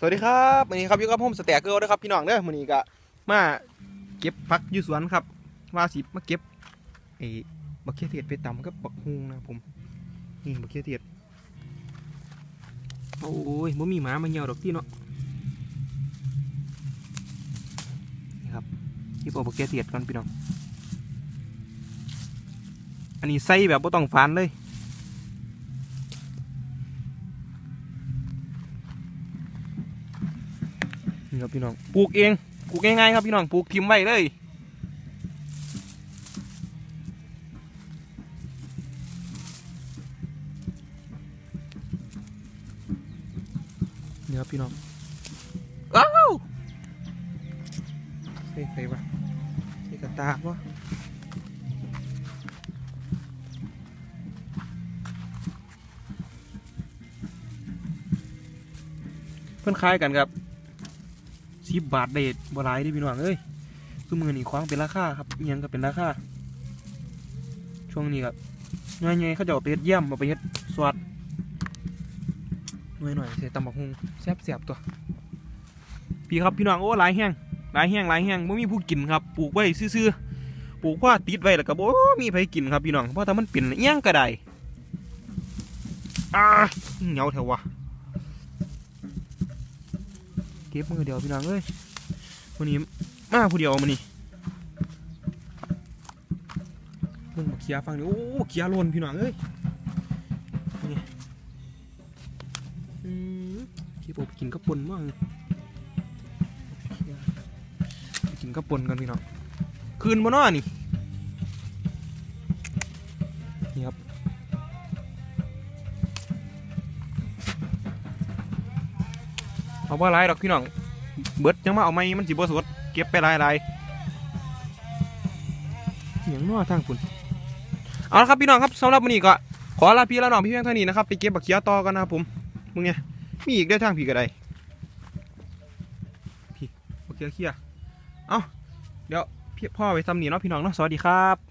สวัสดีครับวันนี้ครับอยู่กับผมสแต็กเกิลนะครับพี่น้องเด้อวันนี้ก็มาเก็บผักอยู่สวนครับ ว่าสิมาเก็บไอ้บักเขียเทียดไปตำกับบักฮุงนะผมนี่บักเขียเทียดโอ้ยบ่มีหมามาเหี่ยวดอกที่เนาะนี่ครับที่บอกบักเขียเทียดก่อนพี่น้องอันนี้ใส่แบบบ่ต้องฟานเลย นี่ครับพี่น้องปลูกเองปลูกง่ายๆครับพี่น้องปลูกทิมไว้เลยนี่ครับพี่น้องอ้าวเฮ้ยใครวะใช่กระตากวะเพื่อนคล้ายกันครับ สิบบาทเดทบ่หลายเดิพี่น้องเอ้ยคือมือนี่คว้างเป็นราคาครับเอียงก็เป็นราคาช่วงนี้ครับหน่อยๆเขาจะเอาไปเฮ็ดเยี่ยมเอาไปเฮ็ดสวัสดหน่อยหน่อยใส่ตำบักฮุงแซ่บๆตัว พี่ครับพี่น้องโอ้หลายแห้งหลายแห้งหลายแห้งไม่มีผู้กินครับปลูกไว้ซื่อๆปลูกว่าติดไว้แล้วก็บ่มีใครกินครับพี่น้องเพราะถ้ามันเป็นเอี้ยงก็ได้อ่าเหนียวแถววะ เก็บมือเดียวพี่น้องเอ้ยวันนี้มาผู้เดียวมันนี่มึงมาเคลียร์ฟังดิโอ้เคลียร์ล้นพี่น้องเอ้ยนี่อืมที่ผมไปกินกระปุนมั่งกินกระปุนกันพี่น้องคืนบนน้อนี่นี่ เอาว่าไรดอกพี่น้อง เบิดยังมาเอาไม้มันสิบ่สดเก็บไปหลายหลายอย่างนัวทางคุณเอาละครับพี่น้องครับสำหรับวันนี้ก็ขอลาพี่และน้องพี่เพียงเท่านี้นะครับไปเก็บบักเขียต่อกันนะครับผมมึงไงมีอีกได้ทางพี่ก็ได้พี่บักเขียเขียเอาเดี๋ยวพี่พ่อไปทำหนีเนาะพี่น้องเนาะสวัสดีครับ